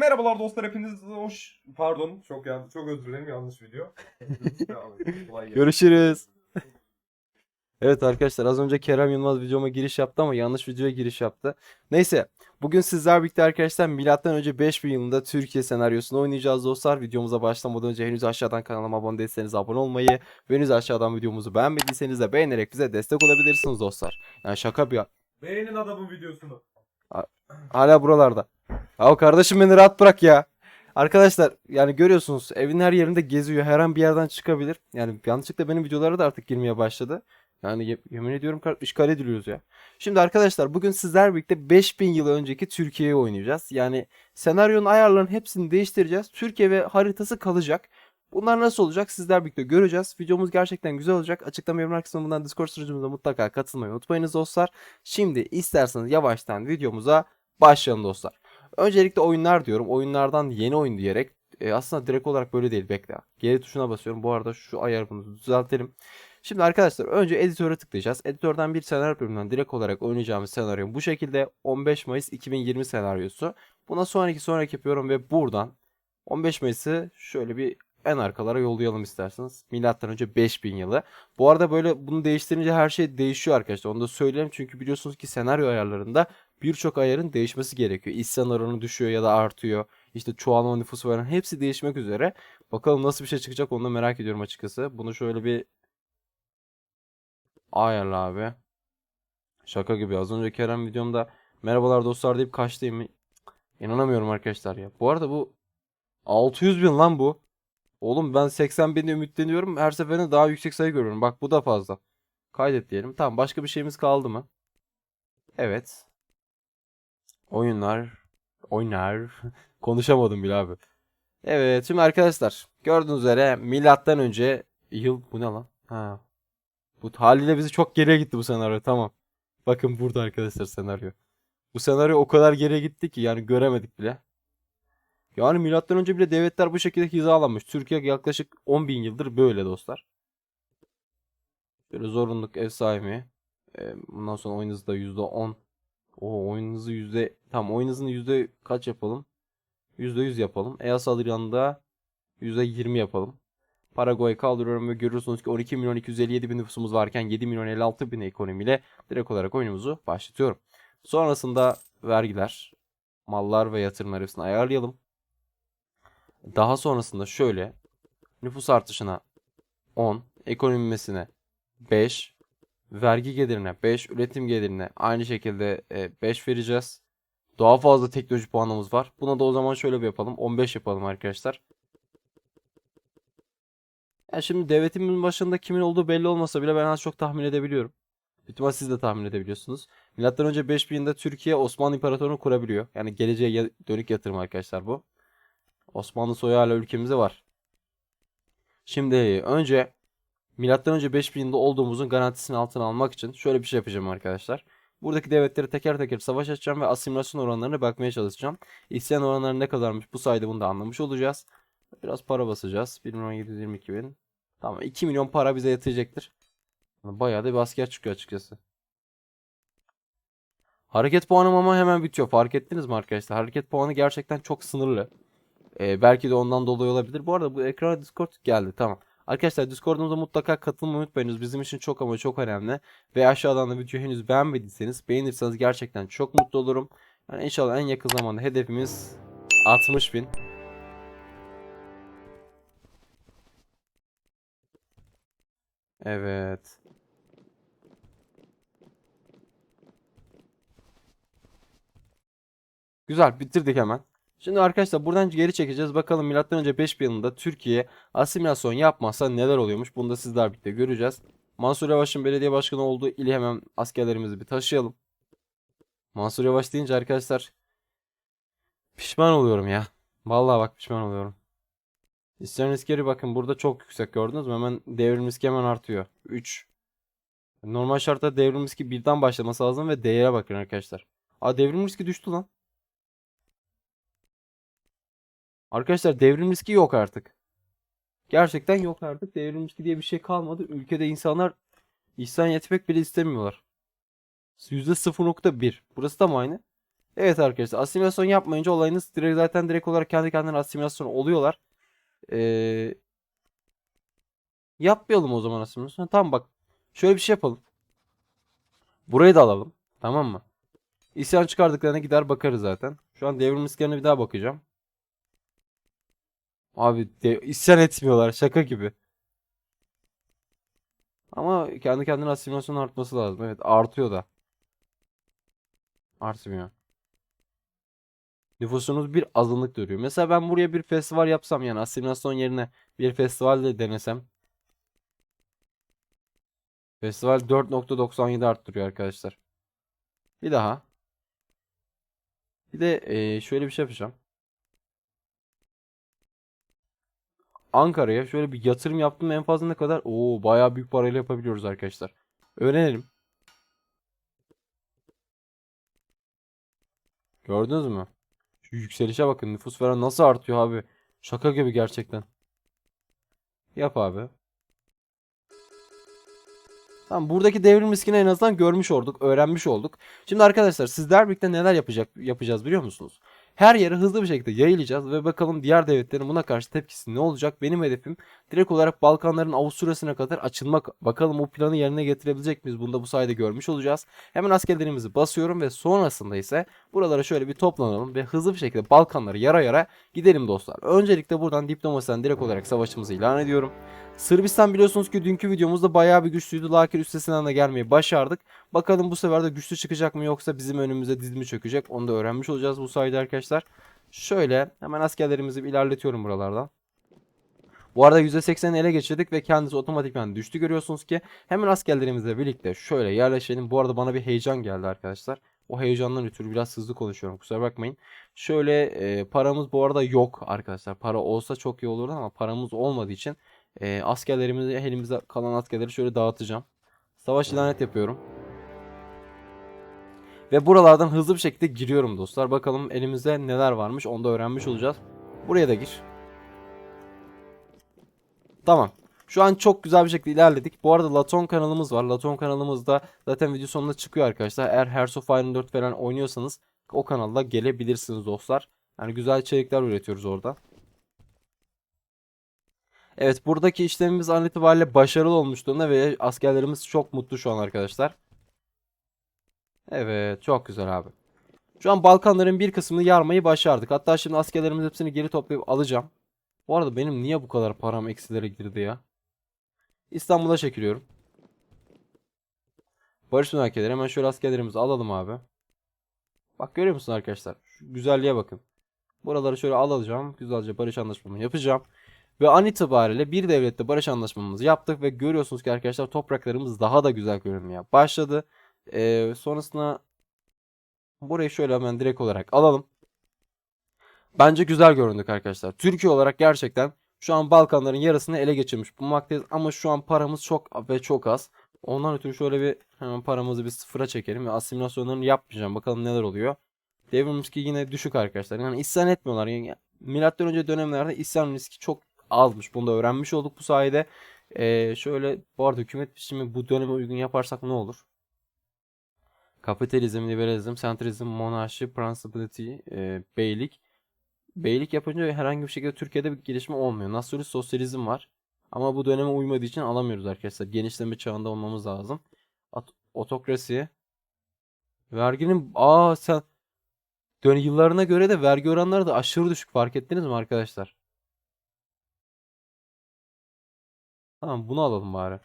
Merhabalar dostlar hepiniz hoş pardon çok yanlış çok özür dilerim yanlış video. Görüşürüz. Evet arkadaşlar az önce Kerem Yılmaz videoma giriş yaptı ama yanlış videoya giriş yaptı. Neyse bugün sizler birlikte arkadaşlar milattan önce 5000 yılında Türkiye senaryosunu oynayacağız dostlar. Videomuza başlamadan önce henüz aşağıdan kanalıma abone değilseniz abone olmayı ve henüz aşağıdan videomuzu beğenmediyseniz de beğenerek bize destek olabilirsiniz dostlar. Yani şaka bir Beğenin adamın videosunu. Hala buralarda. Ya kardeşim beni rahat bırak ya. Arkadaşlar yani görüyorsunuz evin her yerinde geziyor. Her an bir yerden çıkabilir. Yani yanlışlıkla benim videolara da artık girmeye başladı. Yani ye- yemin ediyorum işgal ediliyoruz ya. Şimdi arkadaşlar bugün sizler birlikte 5000 yıl önceki Türkiye'yi oynayacağız. Yani senaryonun ayarlarının hepsini değiştireceğiz. Türkiye ve haritası kalacak. Bunlar nasıl olacak sizler birlikte göreceğiz. Videomuz gerçekten güzel olacak. Açıklama yorumlar kısmından Discord sunucumuza mutlaka katılmayı unutmayınız dostlar. Şimdi isterseniz yavaştan videomuza başlayalım dostlar. Öncelikle oyunlar diyorum. Oyunlardan yeni oyun diyerek e, aslında direkt olarak böyle değil bekle. Geri tuşuna basıyorum. Bu arada şu ayarımızı düzeltelim. Şimdi arkadaşlar önce editöre tıklayacağız. Editörden bir senaryo bölümünden direkt olarak oynayacağımız senaryo bu şekilde 15 Mayıs 2020 senaryosu. Buna sonraki sonraki yapıyorum ve buradan 15 Mayıs'ı şöyle bir en arkalara yollayalım isterseniz. Milattan önce 5000 yılı. Bu arada böyle bunu değiştirince her şey değişiyor arkadaşlar. Onu da söyleyeyim çünkü biliyorsunuz ki senaryo ayarlarında birçok ayarın değişmesi gerekiyor. İsyan oranı düşüyor ya da artıyor. İşte çoğalma nüfusu falan hepsi değişmek üzere. Bakalım nasıl bir şey çıkacak onu da merak ediyorum açıkçası. Bunu şöyle bir ayarla abi. Şaka gibi. Az önce Kerem videomda merhabalar dostlar deyip kaçtayım. İnanamıyorum arkadaşlar ya. Bu arada bu 600 bin lan bu. Oğlum ben 80 bin ümitleniyorum. Her seferinde daha yüksek sayı görüyorum. Bak bu da fazla. Kaydet diyelim. Tamam başka bir şeyimiz kaldı mı? Evet. Oyunlar. Oynar. Konuşamadım bile abi. Evet şimdi arkadaşlar gördüğünüz üzere milattan önce yıl bu ne lan? Ha. Bu haliyle bizi çok geriye gitti bu senaryo tamam. Bakın burada arkadaşlar senaryo. Bu senaryo o kadar geriye gitti ki yani göremedik bile. Yani milattan önce bile devletler bu şekilde hizalanmış. Türkiye yaklaşık 10 bin yıldır böyle dostlar. Böyle zorunluluk ev sahibi. Ee, bundan sonra oyun hızı da %10. O oyun hızı yüzde tam oyun hızını yüzde kaç yapalım? %100 yapalım. EAS yanında %20 yapalım. Paraguay kaldırıyorum ve görüyorsunuz ki 12 milyon 257 bin nüfusumuz varken 7 milyon 56 bin ekonomiyle direkt olarak oyunumuzu başlatıyorum. Sonrasında vergiler, mallar ve yatırımlar hepsini ayarlayalım. Daha sonrasında şöyle nüfus artışına 10, ekonomimesine 5, vergi gelirine 5, üretim gelirine aynı şekilde 5 vereceğiz. Daha fazla teknoloji puanımız var. Buna da o zaman şöyle bir yapalım. 15 yapalım arkadaşlar. Ya şimdi devletimin başında kimin olduğu belli olmasa bile ben az çok tahmin edebiliyorum. Büyük siz de tahmin edebiliyorsunuz. Milattan önce 5000'de Türkiye Osmanlı İmparatorluğunu kurabiliyor. Yani geleceğe dönük yatırım arkadaşlar bu. Osmanlı soyu hala ülkemizde var. Şimdi önce milattan önce 5000 yılında olduğumuzun garantisini altına almak için şöyle bir şey yapacağım arkadaşlar. Buradaki devletleri teker teker savaş açacağım ve asimilasyon oranlarına bakmaya çalışacağım. İsyan oranları ne kadarmış bu sayede bunu da anlamış olacağız. Biraz para basacağız. 1 milyon 722 bin. Tamam 2 milyon para bize yetecektir. Bayağı da bir asker çıkıyor açıkçası. Hareket puanım ama hemen bitiyor. Fark ettiniz mi arkadaşlar? Hareket puanı gerçekten çok sınırlı. Ee, belki de ondan dolayı olabilir. Bu arada bu ekrana Discord geldi. Tamam. Arkadaşlar Discord'umuza mutlaka katılmayı unutmayınız. Bizim için çok ama çok önemli. Ve aşağıdan da videoyu henüz beğenmediyseniz beğenirseniz gerçekten çok mutlu olurum. Yani inşallah en yakın zamanda hedefimiz 60 bin. Evet. Güzel bitirdik hemen. Şimdi arkadaşlar buradan geri çekeceğiz. Bakalım milattan önce 5000 yılında Türkiye asimilasyon yapmazsa neler oluyormuş. Bunu da sizler birlikte göreceğiz. Mansur Yavaş'ın belediye başkanı olduğu ili hemen askerlerimizi bir taşıyalım. Mansur Yavaş deyince arkadaşlar pişman oluyorum ya. Vallahi bak pişman oluyorum. İsyan riskleri bakın burada çok yüksek gördünüz mü? Hemen devrim riski hemen artıyor. 3. Normal şartta devrim riski birden başlaması lazım ve değere bakın arkadaşlar. Aa devrim riski düştü lan. Arkadaşlar devrim riski yok artık. Gerçekten yok artık. Devrim riski diye bir şey kalmadı. Ülkede insanlar ihsan yetmek bile istemiyorlar. %0.1. Burası da mı aynı? Evet arkadaşlar asimilasyon yapmayınca olayınız direkt zaten direkt olarak kendi kendine asimilasyon oluyorlar. Ee, yapmayalım o zaman asimilasyon. Tamam bak şöyle bir şey yapalım. Burayı da alalım. Tamam mı? İsyan çıkardıklarına gider bakarız zaten. Şu an devrim iskanına bir daha bakacağım. Abi de, isyan etmiyorlar şaka gibi. Ama kendi kendine asimilasyon artması lazım. Evet artıyor da. Artmıyor. Nüfusunuz bir azınlık görüyor. Mesela ben buraya bir festival yapsam yani asimilasyon yerine bir festival de denesem. Festival 4.97 arttırıyor arkadaşlar. Bir daha. Bir de eee, şöyle bir şey yapacağım. Ankara'ya şöyle bir yatırım yaptım en fazla ne kadar? Oo bayağı büyük parayla yapabiliyoruz arkadaşlar. Öğrenelim. Gördünüz mü? Şu yükselişe bakın. Nüfus falan nasıl artıyor abi. Şaka gibi gerçekten. Yap abi. Tamam buradaki devrim riskini en azından görmüş olduk, öğrenmiş olduk. Şimdi arkadaşlar sizler birlikte neler yapacak yapacağız biliyor musunuz? Her yere hızlı bir şekilde yayılacağız ve bakalım diğer devletlerin buna karşı tepkisi ne olacak? Benim hedefim direkt olarak Balkanların Avusturya'sına kadar açılmak. Bakalım o planı yerine getirebilecek miyiz? Bunu da bu sayede görmüş olacağız. Hemen askerlerimizi basıyorum ve sonrasında ise buralara şöyle bir toplanalım ve hızlı bir şekilde Balkanları yara yara gidelim dostlar. Öncelikle buradan diplomasiden direkt olarak savaşımızı ilan ediyorum. Sırbistan biliyorsunuz ki dünkü videomuzda bayağı bir güçlüydü. Lakin üstesinden de gelmeyi başardık. Bakalım bu sefer de güçlü çıkacak mı yoksa bizim önümüze diz mi çökecek? Onu da öğrenmiş olacağız bu sayede arkadaşlar. Şöyle hemen askerlerimizi ilerletiyorum buralardan. Bu arada %80'ini ele geçirdik ve kendisi otomatikman düştü görüyorsunuz ki. Hemen askerlerimizle birlikte şöyle yerleşelim. Bu arada bana bir heyecan geldi arkadaşlar. O heyecandan ötürü biraz hızlı konuşuyorum kusura bakmayın. Şöyle e, paramız bu arada yok arkadaşlar. Para olsa çok iyi olurdu ama paramız olmadığı için e, askerlerimizi elimizde kalan askerleri şöyle dağıtacağım. Savaş ilan yapıyorum. Ve buralardan hızlı bir şekilde giriyorum dostlar. Bakalım elimizde neler varmış onu da öğrenmiş olacağız. Buraya da gir. Tamam. Şu an çok güzel bir şekilde ilerledik. Bu arada Laton kanalımız var. Laton kanalımızda zaten video sonunda çıkıyor arkadaşlar. Eğer Hearts of Iron 4 falan oynuyorsanız o kanalda gelebilirsiniz dostlar. Yani güzel içerikler üretiyoruz orada. Evet buradaki işlemimiz an itibariyle başarılı olmuş durumda ve askerlerimiz çok mutlu şu an arkadaşlar. Evet çok güzel abi. Şu an Balkanların bir kısmını yarmayı başardık. Hatta şimdi askerlerimiz hepsini geri toplayıp alacağım. Bu arada benim niye bu kadar param eksilere girdi ya? İstanbul'a çekiliyorum. Barış müzakereleri hemen şöyle askerlerimizi alalım abi. Bak görüyor musun arkadaşlar? Şu güzelliğe bakın. Buraları şöyle alacağım. Güzelce barış anlaşmamı yapacağım. Ve an itibariyle bir devlette barış anlaşmamızı yaptık ve görüyorsunuz ki arkadaşlar topraklarımız daha da güzel görünmeye başladı. Ee, sonrasında burayı şöyle hemen direkt olarak alalım. Bence güzel göründük arkadaşlar. Türkiye olarak gerçekten şu an Balkanların yarısını ele geçirmiş bulunmaktayız ama şu an paramız çok ve çok az. Ondan ötürü şöyle bir hemen paramızı bir sıfıra çekelim ve asimilasyonlarını yapmayacağım. Bakalım neler oluyor. Devrim riski yine düşük arkadaşlar. Yani isyan etmiyorlar. Yani milattan önce dönemlerde isyan riski çok azmış. Bunu da öğrenmiş olduk bu sayede. Ee, şöyle bu arada hükümet biçimi bu döneme uygun yaparsak ne olur? Kapitalizm, liberalizm, sentralizm, monarşi, principality, e, beylik. Beylik yapınca herhangi bir şekilde Türkiye'de bir gelişme olmuyor. Nasyonist sosyalizm var. Ama bu döneme uymadığı için alamıyoruz arkadaşlar. Genişleme çağında olmamız lazım. At- otokrasi. Verginin aa sen dön yıllarına göre de vergi oranları da aşırı düşük fark ettiniz mi arkadaşlar? Tamam bunu alalım bari.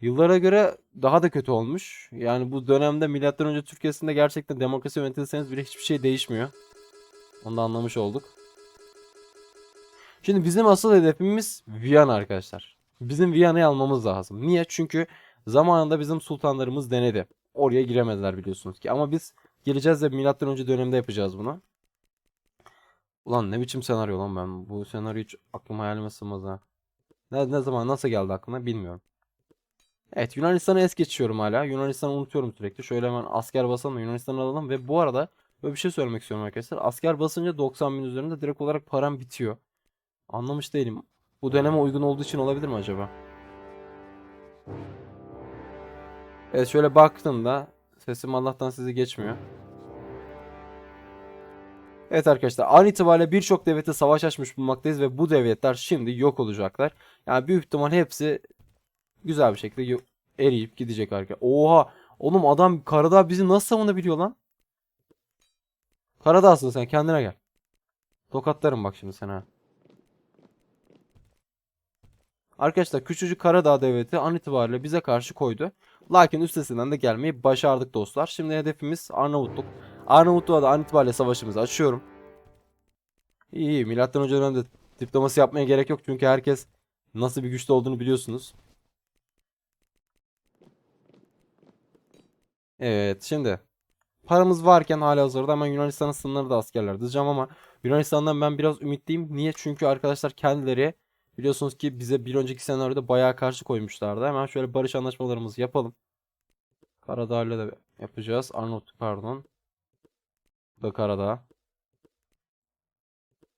Yıllara göre daha da kötü olmuş. Yani bu dönemde milattan önce Türkiye'sinde gerçekten demokrasi yönetilseniz bile hiçbir şey değişmiyor. Onu da anlamış olduk. Şimdi bizim asıl hedefimiz Viyana arkadaşlar. Bizim Viyana'yı almamız lazım. Niye? Çünkü zamanında bizim sultanlarımız denedi. Oraya giremezler biliyorsunuz ki. Ama biz geleceğiz de milattan önce dönemde yapacağız bunu. Ulan ne biçim senaryo lan ben. Bu senaryo hiç aklıma hayalime sığmaz ha. Ne, ne zaman nasıl geldi aklına bilmiyorum. Evet Yunanistan'a es geçiyorum hala. Yunanistan'ı unutuyorum sürekli. Şöyle hemen asker basalım da Yunanistan'ı alalım. Ve bu arada böyle bir şey söylemek istiyorum arkadaşlar. Asker basınca 90 bin üzerinde direkt olarak param bitiyor. Anlamış değilim. Bu döneme uygun olduğu için olabilir mi acaba? Evet şöyle baktığımda sesim Allah'tan sizi geçmiyor. Evet arkadaşlar an itibariyle birçok devlete savaş açmış bulunmaktayız ve bu devletler şimdi yok olacaklar. Yani büyük ihtimal hepsi güzel bir şekilde eriyip gidecek arkadaşlar. Oha oğlum adam Karadağ bizi nasıl savunabiliyor lan? Karadağ'sın sen kendine gel. Tokatlarım bak şimdi sana. Arkadaşlar küçücük Karadağ devleti an itibariyle bize karşı koydu. Lakin üstesinden de gelmeyi başardık dostlar. Şimdi hedefimiz Arnavutluk. Arnavutluğa an itibariyle savaşımızı açıyorum. İyi iyi. Milattan önce dönemde diplomasi yapmaya gerek yok. Çünkü herkes nasıl bir güçlü olduğunu biliyorsunuz. Evet şimdi. Paramız varken hala hazırda hemen Yunanistan'ın sınırları da askerler diyeceğim ama Yunanistan'dan ben biraz ümitliyim. Niye? Çünkü arkadaşlar kendileri biliyorsunuz ki bize bir önceki senaryoda bayağı karşı koymuşlardı. Hemen şöyle barış anlaşmalarımızı yapalım. Karadağ'la da yapacağız. Arnavutluk pardon. Da Karadağ.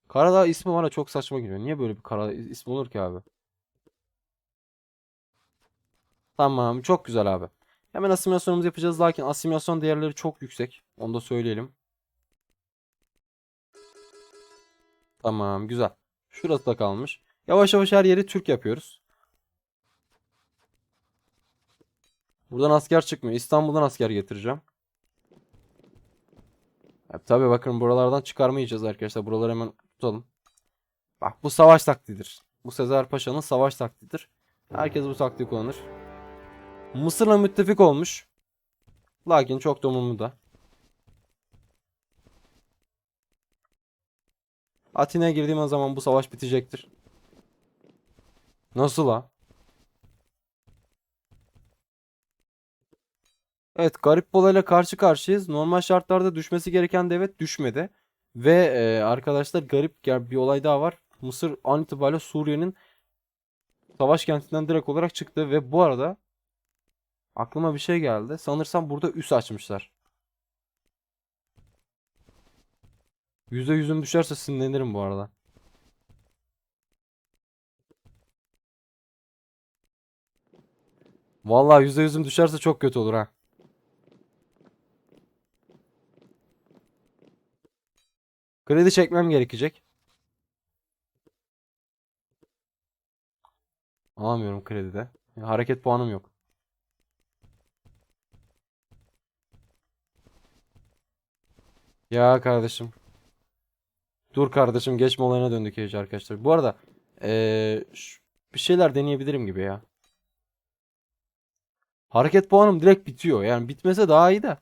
Karadağ ismi bana çok saçma geliyor. Niye böyle bir Karadağ ismi olur ki abi? Tamam, çok güzel abi. Hemen asimilasyonumuzu yapacağız. Lakin asimilasyon değerleri çok yüksek. Onu da söyleyelim. Tamam, güzel. Şurası da kalmış. Yavaş yavaş her yeri Türk yapıyoruz. Buradan asker çıkmıyor. İstanbul'dan asker getireceğim. Ya, tabii bakın buralardan çıkarmayacağız arkadaşlar. Buraları hemen tutalım. Bak bu savaş taktiğidir. Bu Sezar Paşa'nın savaş taktiğidir. Herkes bu taktiği kullanır. Mısır'la müttefik olmuş. Lakin çok da umurumda. Atina'ya girdiğim zaman bu savaş bitecektir. Nasıl la? Evet, garip bir olayla karşı karşıyayız. Normal şartlarda düşmesi gereken devlet düşmedi. Ve e, arkadaşlar garip bir olay daha var. Mısır an itibariyle Suriye'nin savaş kentinden direkt olarak çıktı ve bu arada aklıma bir şey geldi. Sanırsam burada üs açmışlar. %100'üm düşerse sinirlenirim bu arada. Vallahi %100'üm düşerse çok kötü olur ha. Kredi çekmem gerekecek. Alamıyorum kredide. Hareket puanım yok. Ya kardeşim. Dur kardeşim geçme olayına döndük iyice arkadaşlar. Bu arada eee, ş- bir şeyler deneyebilirim gibi ya. Hareket puanım direkt bitiyor. Yani bitmese daha iyi de.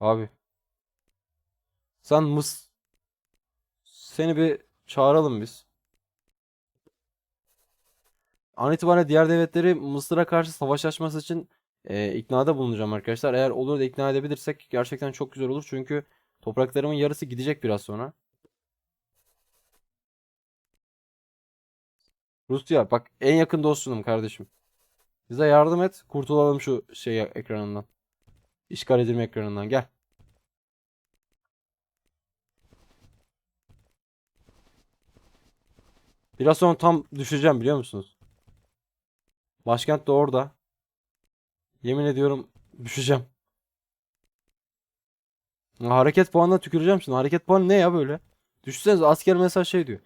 Abi. Sen mıs... Seni bir çağıralım biz. An itibariyle diğer devletleri Mısır'a karşı savaş açması için e, iknada bulunacağım arkadaşlar. Eğer olur da ikna edebilirsek gerçekten çok güzel olur. Çünkü topraklarımın yarısı gidecek biraz sonra. Rusya bak en yakın dostunum kardeşim. Bize yardım et. Kurtulalım şu şey ekranından. İşgal edilme ekranından. Gel. Biraz sonra tam düşeceğim biliyor musunuz? Başkent de orada. Yemin ediyorum düşeceğim. Ha, Hareket puanına tüküreceğim şimdi. Hareket puanı ne ya böyle? Düşünsenize asker mesela şey diyor.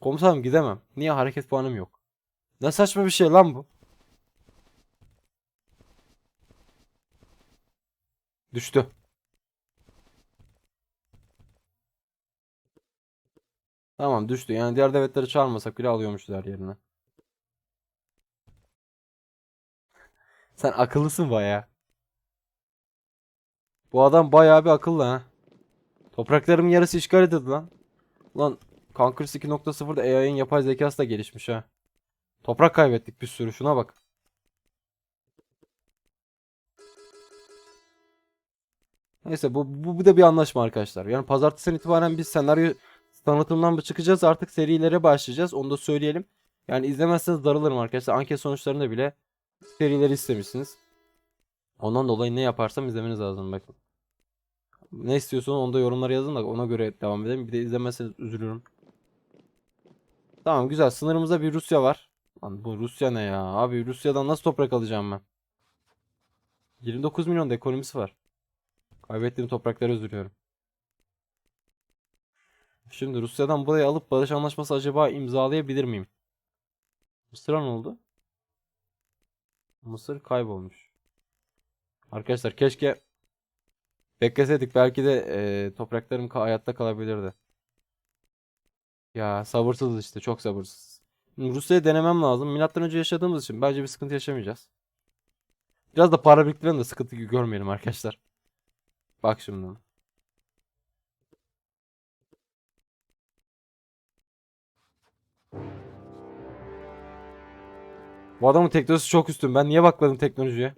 Komutanım gidemem. Niye hareket puanım yok? Ne saçma bir şey lan bu. Düştü. Tamam düştü. Yani diğer devletleri çağırmasak bile alıyormuşlar yerine. Sen akıllısın baya. Bu adam bayağı bir akıllı ha. Topraklarımın yarısı işgal edildi lan. Lan Conquerors 2.0'da AI'ın yapay zekası da gelişmiş ha. Toprak kaybettik bir sürü şuna bak. Neyse bu, bu, bu da bir anlaşma arkadaşlar. Yani pazartesiden itibaren biz senaryo tanıtımdan çıkacağız. Artık serilere başlayacağız. Onu da söyleyelim. Yani izlemezseniz darılırım arkadaşlar. Anket sonuçlarında bile serileri istemişsiniz. Ondan dolayı ne yaparsam izlemeniz lazım bakın. Ne istiyorsanız onu da yorumlara yazın da ona göre devam edelim. Bir de izlemezseniz üzülürüm. Tamam güzel. Sınırımızda bir Rusya var. Lan bu Rusya ne ya? Abi Rusya'dan nasıl toprak alacağım ben? 29 milyon da ekonomisi var. Kaybettiğim topraklara üzülüyorum. Şimdi Rusya'dan burayı alıp barış anlaşması acaba imzalayabilir miyim? Mısır'a ne oldu? Mısır kaybolmuş. Arkadaşlar keşke bekleseydik belki de eee, topraklarım hayatta kalabilirdi. Ya sabırsızız işte çok sabırsız. Rusya'yı denemem lazım. Milattan önce yaşadığımız için bence bir sıkıntı yaşamayacağız. Biraz da para biriktirelim de sıkıntı görmeyelim arkadaşlar. Bak şimdi. Bu adamın teknolojisi çok üstün. Ben niye bakmadım teknolojiye?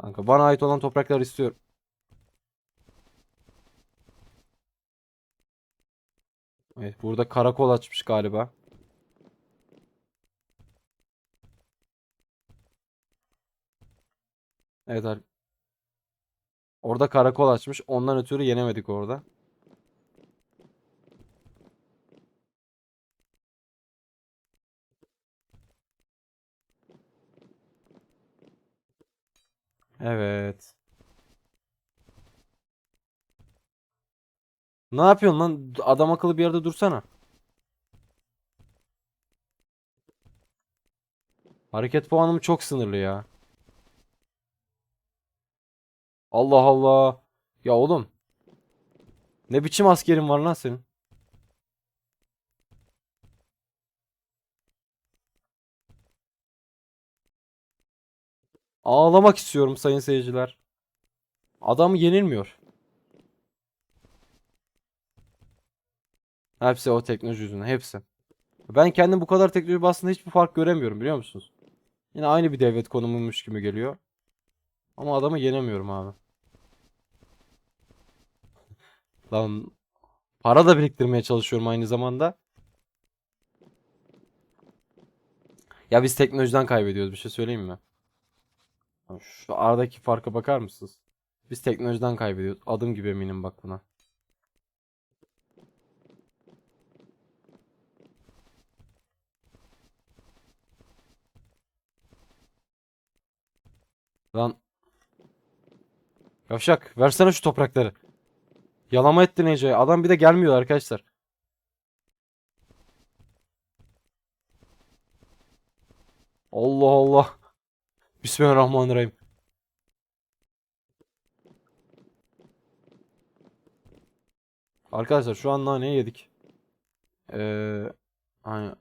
Kanka bana ait olan toprakları istiyorum. Evet burada karakol açmış galiba. Evet ar- Orada karakol açmış. Ondan ötürü yenemedik orada. Evet. Ne yapıyorsun lan? Adam akıllı bir yerde dursana. Hareket puanım çok sınırlı ya. Allah Allah. Ya oğlum. Ne biçim askerin var lan senin? Ağlamak istiyorum sayın seyirciler. Adam yenilmiyor. Hepsi o teknoloji yüzünden. Hepsi. Ben kendim bu kadar teknoloji aslında hiçbir fark göremiyorum biliyor musunuz? Yine aynı bir devlet konumuymuş gibi geliyor. Ama adamı yenemiyorum abi. Lan para da biriktirmeye çalışıyorum aynı zamanda. Ya biz teknolojiden kaybediyoruz bir şey söyleyeyim mi? Şu aradaki farka bakar mısınız? Biz teknolojiden kaybediyoruz. Adım gibi eminim bak buna. Lan. Yavşak versene şu toprakları. Yalama ettin Ece'ye. Adam bir de gelmiyor arkadaşlar. Allah Allah. Bismillahirrahmanirrahim. Arkadaşlar şu an naneyi yedik. Ee, hani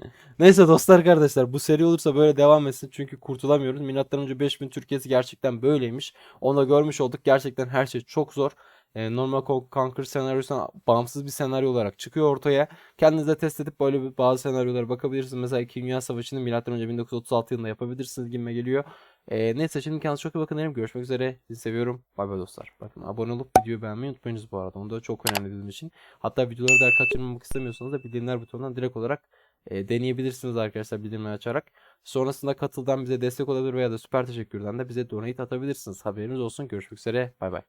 Neyse dostlar kardeşler bu seri olursa böyle devam etsin çünkü kurtulamıyoruz. Milattan önce 5000 Türkiye'si gerçekten böyleymiş. Onu da görmüş olduk. Gerçekten her şey çok zor. Ee, normal Con- Conquer senaryosundan bağımsız bir senaryo olarak çıkıyor ortaya. Kendiniz de test edip böyle bir bazı senaryolara bakabilirsiniz. Mesela 2. Dünya Savaşı'nı milattan önce 1936 yılında yapabilirsiniz gibime geliyor. Ee, neyse şimdi kendinize çok iyi bakın derim. Görüşmek üzere. Sizi seviyorum. Bay bay dostlar. Bakın abone olup videoyu beğenmeyi unutmayınız bu arada. Onu da çok önemli bizim için. Hatta videoları da kaçırmamak istemiyorsanız da bildirimler butonundan direkt olarak e, deneyebilirsiniz arkadaşlar bildirimleri açarak. Sonrasında katıldan bize destek olabilir veya da süper teşekkürden de bize donate atabilirsiniz. Haberiniz olsun. Görüşmek üzere. Bay bay.